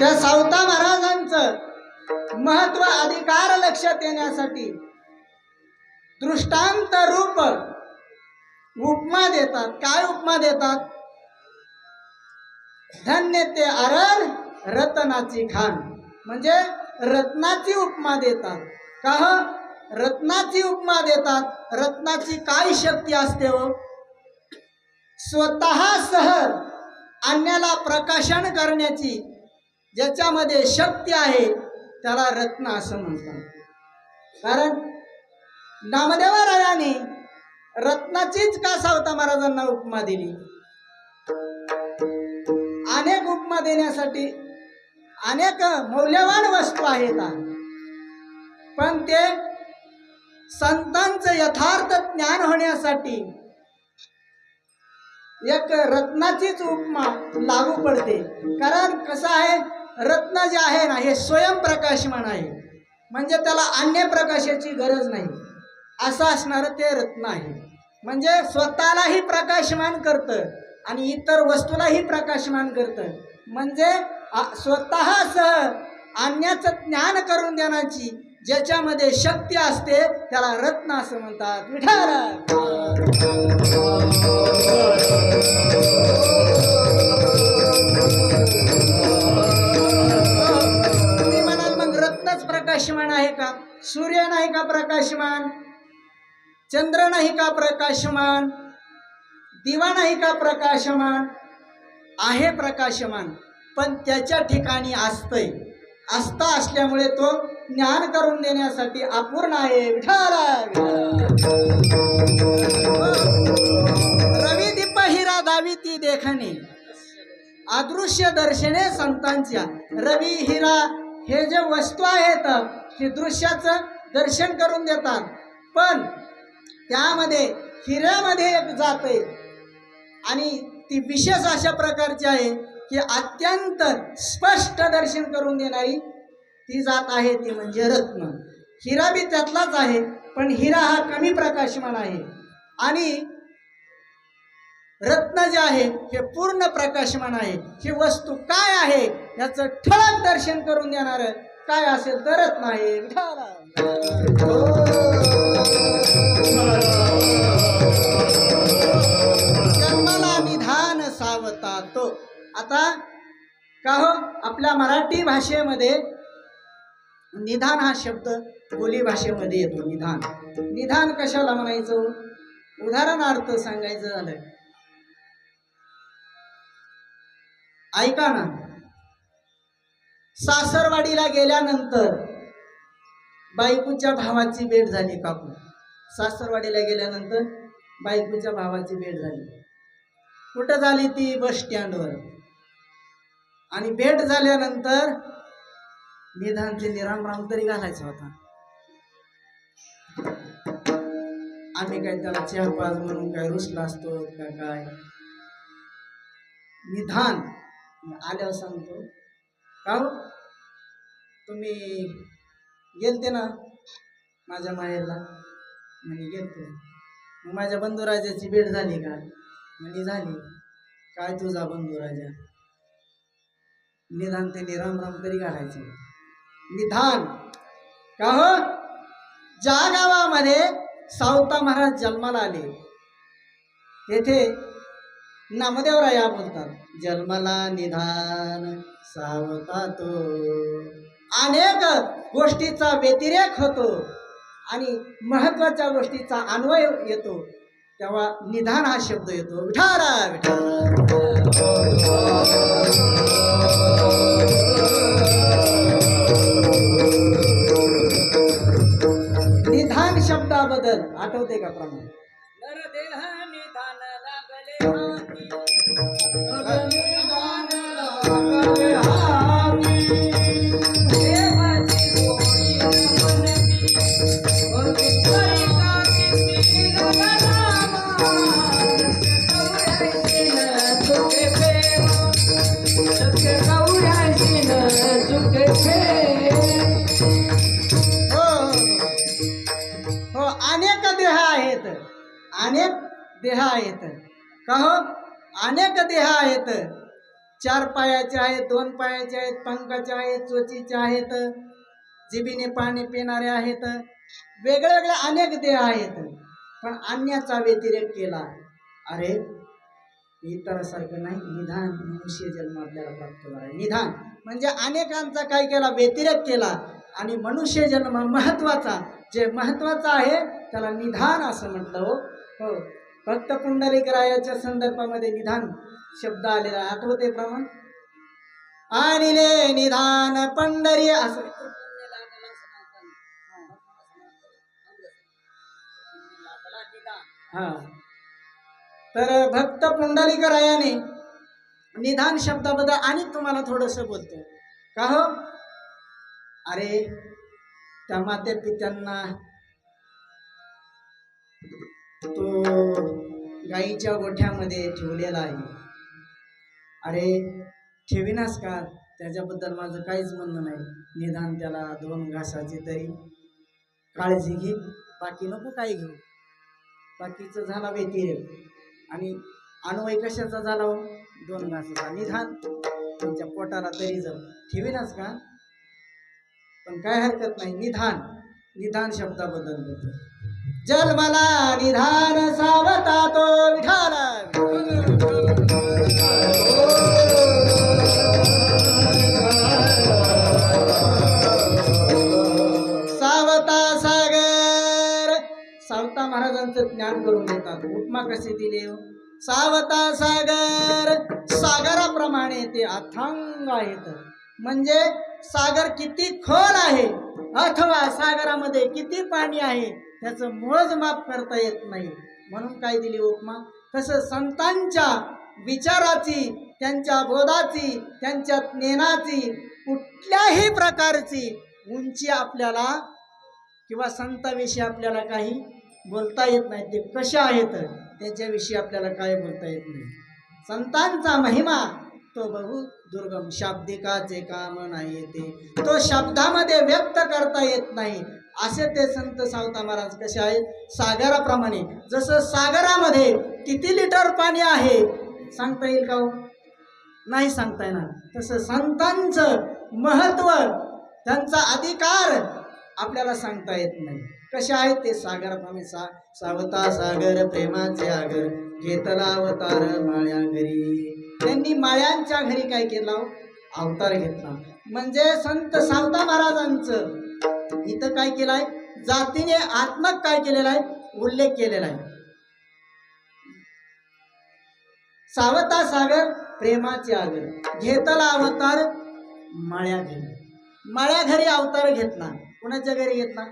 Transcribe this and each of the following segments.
त्या सावता महाराजांचं महत्त्व अधिकार लक्षात येण्यासाठी दृष्टांत रूप उपमा देतात. काय उपमा देतात? धन्य ते आरर रत्नाची खान म्हणजे रत्नाची उपमा देतात. का ह? रत्नाची उपमा देतात. रत्नाची काय शक्ती असते हो? स्वतः सह अन्याला प्रकाशन करण्याची ज्याच्यामध्ये शक्ती आहे त्याला रत्न असं म्हणतात. कारण नामदेवरायाने रत्नाचीच का सावता महाराजांना उपमा दिली. अनेक उपमा देण्यासाठी अनेक मौल्यवान वस्तू आहेत. पण ते संतांचं यथार्थ ज्ञान होण्यासाठी एक रत्नाचीच उपमा लागू पडते. कारण कसं आहे? रत्न जे आहे ना हे स्वयंप्रकाशमान आहे. म्हणजे त्याला अन्य प्रकाशाची गरज नाही. असं असणारं ते रत्न आहे. म्हणजे स्वतःलाही प्रकाशमान करतं आणि इतर वस्तूलाही प्रकाशमान करतं. म्हणजे स्वतःसह अन्याचं ज्ञान करून देण्याची ज्याच्यामध्ये शक्ती असते त्याला रत्न असं म्हणतात. विठार प्रकाशमान आहे का? सूर्य नाही का प्रकाशमान? चंद्र नाही का प्रकाशमान? दिवा नाही का प्रकाशमान? आहे प्रकाशमान पण त्याच्या ठिकाणी असतंय आस्था असल्यामुळे तो ज्ञान करून देण्यासाठी अपूर्ण आहे. विठाला रवी दीप हिरा दावी ती देखणे. अदृश्य दर्शने संतांच्या. रवी हिरा हे जे वस्तू आहेत हे दृश्याचं दर्शन करून देतात. पण त्यामध्ये हिऱ्यामध्ये एक जात आहे. आणि ती विशेष अशा प्रकारची आहे की अत्यंत स्पष्ट दर्शन करून देणारी ती जात आहे ती म्हणजे रत्न. हिरा बी त्यातलाच आहे पण हिरा हा कमी प्रकाशमान आहे. आणि रत्न जे आहे हे पूर्ण प्रकाशमान आहे. ही वस्तू काय आहे? याचं ठळक दर्शन करून देणार काय असेल तरच नाही. जन्माला निधान सावता तो आता का हो? आपल्या मराठी भाषेमध्ये निधान हा शब्द बोली भाषेमध्ये येतो निधान. निधान कशाला म्हणायचं? उदाहरणार्थ सांगायचं झालं. ऐका ना. सासरवाडीला गेल्यानंतर बायकोच्या भावाची भेट झाली काकू. सासरवाडीला गेल्यानंतर बायकोच्या भावाची भेट झाली. कुठं झाली ती? बस स्टँडवर. आणि भेट झाल्यानंतर निधानचे निराम राम तरी घालायचा होता. आम्ही काय त्याला चहा पाच म्हणून काय रुसला असतो का काय? निधान. आल्यावर सांगतो. का तुम्ही गेलते ना माझ्या माहेरला म्हणे गेलते. मग माझ्या बंधुराजाची भेट झाली का? म्हणे झाली. काय तुझा बंधुराजा? निधान ते निराम राम तरी घालायचे. निधान का हो? ज्या गावामध्ये सावता महाराज जन्माला आले तेथे नामदेवराया बोलतात. जन्मला निधान सावता तो. अनेक गोष्टीचा व्यतिरेक होतो आणि महत्त्वाच्या गोष्टीचा अन्वय येतो तेव्हा निधान हा शब्द येतो. विठारा निधान शब्दाबद्दल आठवते का प्रमाण? अनेक देह आहेत. का हो? अनेक देह आहेत. चार पायाचे आहेत दोन पायाचे आहेत पंखाचे आहेत चोचीचे आहेत जिबीने पाणी पिणारे आहेत. वेगळे वेगळे अनेक देह आहेत. पण अन्याचा व्यतिरेक केला. अरे इतरासारखं नाही. निधान मनुष्य जन्म आपल्याला प्राप्त झाला. निधान म्हणजे अनेकांचा काय केला? व्यतिरेक केला. आणि मनुष्य जन्म महत्त्वाचा. जे महत्त्वाचा आहे त्याला निधान असं म्हटलं हो. हो. फक्त पुंडलिकरायाच्या संदर्भामध्ये निधान शब्द आलेला आठवते प्रमाण? आणिले निधान पंढरी असं. हा. तर भक्त पुंडलिकरायाने निधान शब्दाबद्दल आणि तुम्हाला थोडंसं बोलतो का हो? अरे त्या माते पित्यांना तो गाईच्या गोठ्यामध्ये ठेवलेला आहे. अरे ठेविनास का? त्याच्याबद्दल माझं काहीच म्हणणं नाही. निदान त्याला दोन घासाची तरी काळजी घे. बाकी नको काही घेऊ. बाकीचं झाला व्यतिरेक. आणि अन्वय कशाचा झाला हो? दोन घासाचा. निधान त्यांच्या पोटाला तरी जाऊ ठेवीनास का? पण काय हरकत नाही. निधान निधान शब्दाबद्दल बोलतो जन्मला निधान सावता तो विठाला सावता सागर. सावता महाराजांचं ज्ञान करून देतात. उपमा कशी दिले हो? सावता सागर. सागराप्रमाणे ते अथांग आहेत. म्हणजे सागर किती खोल आहे. अथवा सागरामध्ये किती पाणी आहे? त्याचं मोजमाप करता येत नाही. म्हणून काय दिली उपमा? तसं संतांच्या विचाराची त्यांच्या बोधाची त्यांच्या ज्ञानाची कुठल्याही प्रकारची उंची आपल्याला किंवा संताविषयी आपल्याला काही बोलता येत नाही. ते कसे आहेत? त्याच्याविषयी आपल्याला काय बोलता येत नाही. संतांचा महिमा तो बहु दुर्गम. शाब्दिकाचे काम नाही येते तो शब्दामध्ये व्यक्त करता येत नाही. असे ते संत सावता महाराज कसे आहेत? सागराप्रमाणे. जसं सागरामध्ये किती लिटर पाणी आहे? सांगता येईल का हो? नाही सांगता येणार. तसं संतांचं महत्त्व त्यांचा अधिकार आपल्याला सांगता येत नाही. कसे आहेत ते सागराप्रमाणे? सा सावता सागर प्रेमाचे आगर. घेतला अवतार माळ्या घरी. त्यांनी माळ्यांच्या घरी काय केला? अवतार घेतला. म्हणजे संत सावता महाराजांचं इथं काय केलं आहे? जातीने आत्मक काय केलेला आहे? उल्लेख केलेला आहे. सावता सागर प्रेमाचे आगर. घेतला अवतार माळ्या घरी. माळ्या घरी अवतार घेतला. कुणाच्या घरी घेतला?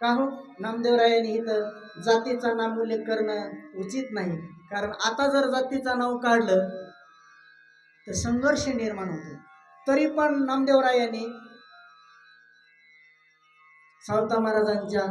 का हो नामदेवरायाने इथं जातीचा नाम उल्लेख करणं उचित नाही. कारण आता जर जातीचा नाव काढलं तर संघर्ष निर्माण होतो. तरी पण नामदेवरायांनी सावता महाराजांच्या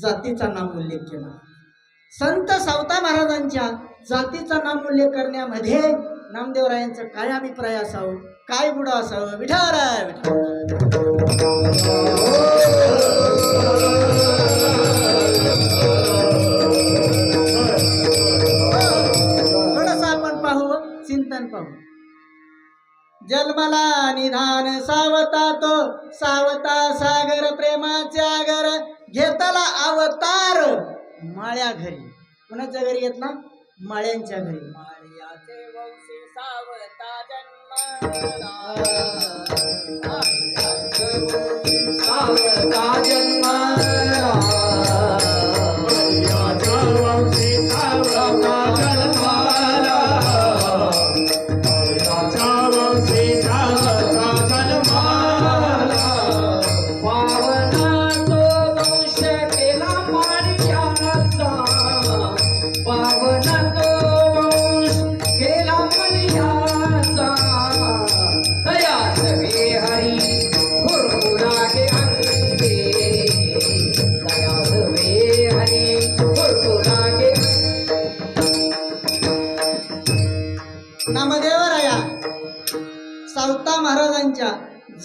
जातीचा नाम उल्लेख केला. संत सावता महाराजांच्या जातीचा नाम उल्लेख करण्यामध्ये नामदेवरायांचं काय अभिप्राय असावं? काय गुड असावं? विठारा जन्मला निधान सावता तो सावता सागर प्रेमाचे आगर घेतला अवतार माळ्या घरी. कुणाच्या घरी घेतला? माळ्यांच्या घरी. माळ्याचे वंशी सावता वंशी सावता जन्मला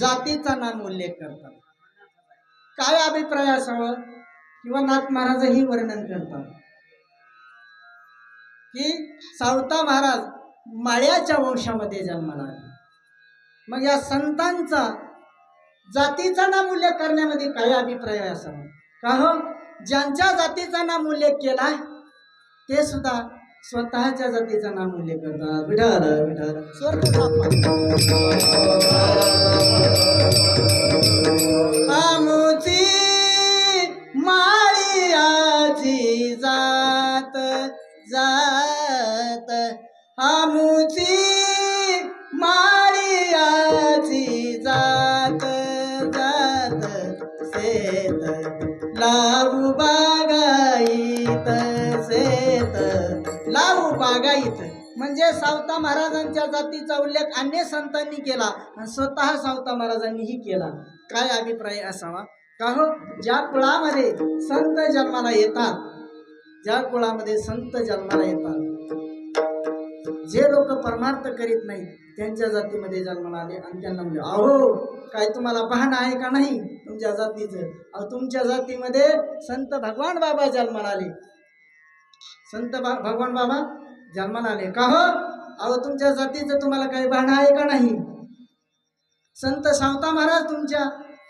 जातीचा नाम उल्लेख करतात. काय अभिप्राय असावं किंवा नाथ महाराजही वर्णन करतात? की सावता महाराज माळ्याच्या वंशामध्ये जन्माला आले. मग या संतांचा जातीचा नाम उल्लेख करण्यामध्ये काय अभिप्राय असावा? का हो? ज्यांच्या जातीचा नाम उल्लेख केला ते सुद्धा स्वतःच्या जातीचा नाम उल्लेख करतात. विठार विठाल स्वर्ग आमुची माळियाची जात जात. आमुची माळियाची जात जात. शेत लावू बागाईत शेत लावू बागाईत. म्हणजे सावता महाराजांच्या जातीचा उल्लेख अन्य संतांनी केला आणि स्वतः सावता महाराजांनीही केला. काय अभिप्राय असावा? का हो? ज्या कुळामध्ये संत जन्माला येतात ज्या कुळामध्ये संत जन्माला येतात जे लोक परमार्थ करीत नाहीत त्यांच्या जातीमध्ये जन्माला आले आणि त्यांना म्हणजे अहो काय तुम्हाला पाहणं आहे का नाही तुमच्या जातीचं? अहो तुमच्या जातीमध्ये संत भगवान बाबा जन्माला आले. संत बा भगवान बाबा जन्माला आले का हो? अहो तुमच्या जातीचं तुम्हाला काही पाहणं आहे का नाही? संत सावता महाराज तुमच्या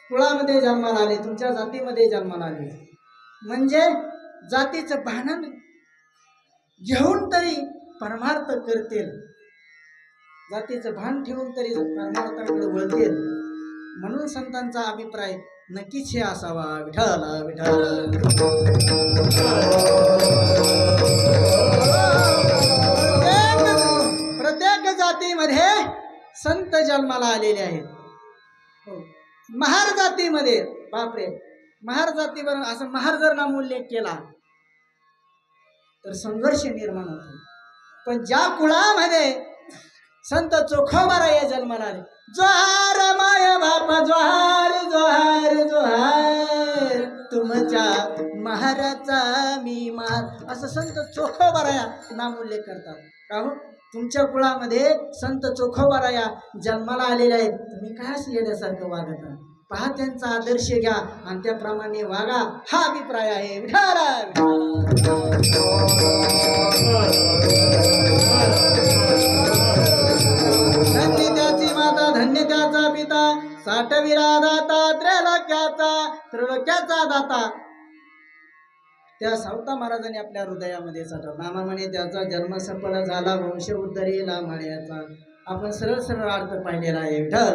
कुळामध्ये जन्माला आले तुमच्या जातीमध्ये जन्माला आले. म्हणजे जातीचं भानन घेऊन तरी परमार्थ करतील. जातीचं भान ठेवून तरी परमार्थाकडे वळतील. म्हणून संतांचा अभिप्राय नक्कीच हे असावा. विठाला विठाला जातीमध्ये संत जन्माला आलेले आहेत. हो. महार जातीमध्ये बापरे. महार जातीवर असं महार जर नाम उल्लेख केला. तर संघर्ष निर्माण होतो. पण ज्या कुळामध्ये संत चोखोबाराया जन्माला आले. जोहार माय बाप जोहार जोहार जोहार. तुमच्या महाराचा मी मार असं संत चोखोबाराया नाम उल्लेख करतात. का हो? तुमच्या कुळामध्ये संत चोखोबाराया जन्माला आलेले आहेत. तुम्ही काय असं येण्यासारखं वागत? पहा त्यांचा आदर्श घ्या आणि त्याप्रमाणे वागा. हा अभिप्राय आहे. धन्य त्याची माता धन्य त्याचा पिता. साठविरा दाता त्रैलोक्याचा त्रैलोक्याचा दाता. त्या सावता महाराजांनी आपल्या हृदयामध्ये साठव मामा म्हणे त्याचा जन्म सफल झाला वंश उद्धरीला माळ्याचा आपण सरळ सरळ अर्थ पाहिलेला आहे. विठ्ठल